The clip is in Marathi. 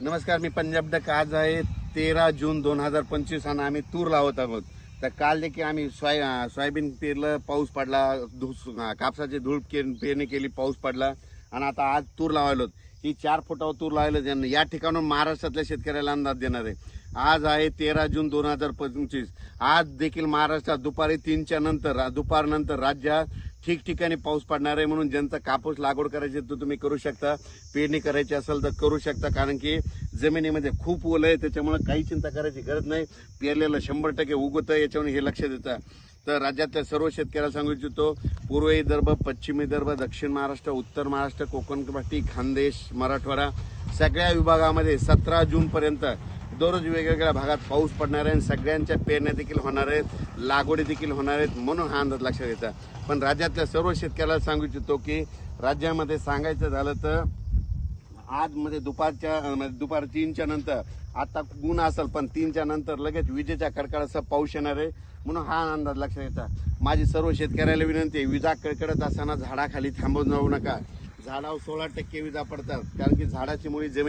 नमस्कार मी पंजाब डक. आज आहे तेरा जून दोन हजार पंचवीस आणि आम्ही तूर लावत आहोत. तर काल देखील आम्ही सोय सोयाबीन पेरलं पाऊस पडला धूस कापसाची धूळ के- पेरणी केली पाऊस पडला आणि आता आज तूर लावायलो. ही चार फुटावर तूर लावायला त्यांना या ठिकाणून महाराष्ट्रातल्या शेतकऱ्याला अंदाज देणार आहे. आज आहे तेरा जून दोन हजार पंचवीस. आज देखील महाराष्ट्रात दुपारी तीनच्या नंतर दुपारनंतर राज्यात ठिकठिकाणी पाऊस पडणार आहे म्हणून ज्यांचा कापूस लागवड करायची तर तुम्ही करू शकता. पेरणी करायची असेल तर करू शकता कारण की जमिनीमध्ये खूप ओलं आहे त्याच्यामुळे काही चिंता करायची गरज नाही. पेरलेलं शंभर टक्के उगवतं याच्यावर हे लक्ष देतं. तर राज्यातल्या सर्व शेतकऱ्याला सांगू इच्छितो पूर्व विदर्भ पश्चिम विदर्भ दक्षिण महाराष्ट्र उत्तर महाराष्ट्र कोकण पट्टी खानदेश मराठवाडा सगळ्या विभागामध्ये सतरा जूनपर्यंत दररोज वेगवेगळ्या भागात पाऊस पडणार आहे आणि सगळ्यांच्या पेरण्या देखील होणार आहेत लागवडी देखील होणार आहेत म्हणून हा अंदाज लक्षात घ्यायचा. पण राज्यातल्या सर्व शेतकऱ्याला सांगू इच्छितो की राज्यामध्ये सांगायचं झालं तर आज मध्ये दुपारच्या म्हणजे दुपार तीनच्या नंतर आता ऊन असेल पण तीनच्या नंतर लगेच विजेच्या कडकडाचा पाऊस येणार आहे म्हणून हा अंदाज लक्षात घ्यायचा. माझी सर्व शेतकऱ्याला विनंती आहे विजा कडकडत असताना झाडाखाली थांबवून जाऊ नका. झाडावर सोळा टक्के विजा पडतात कारण की झाडाची मुळी जमीन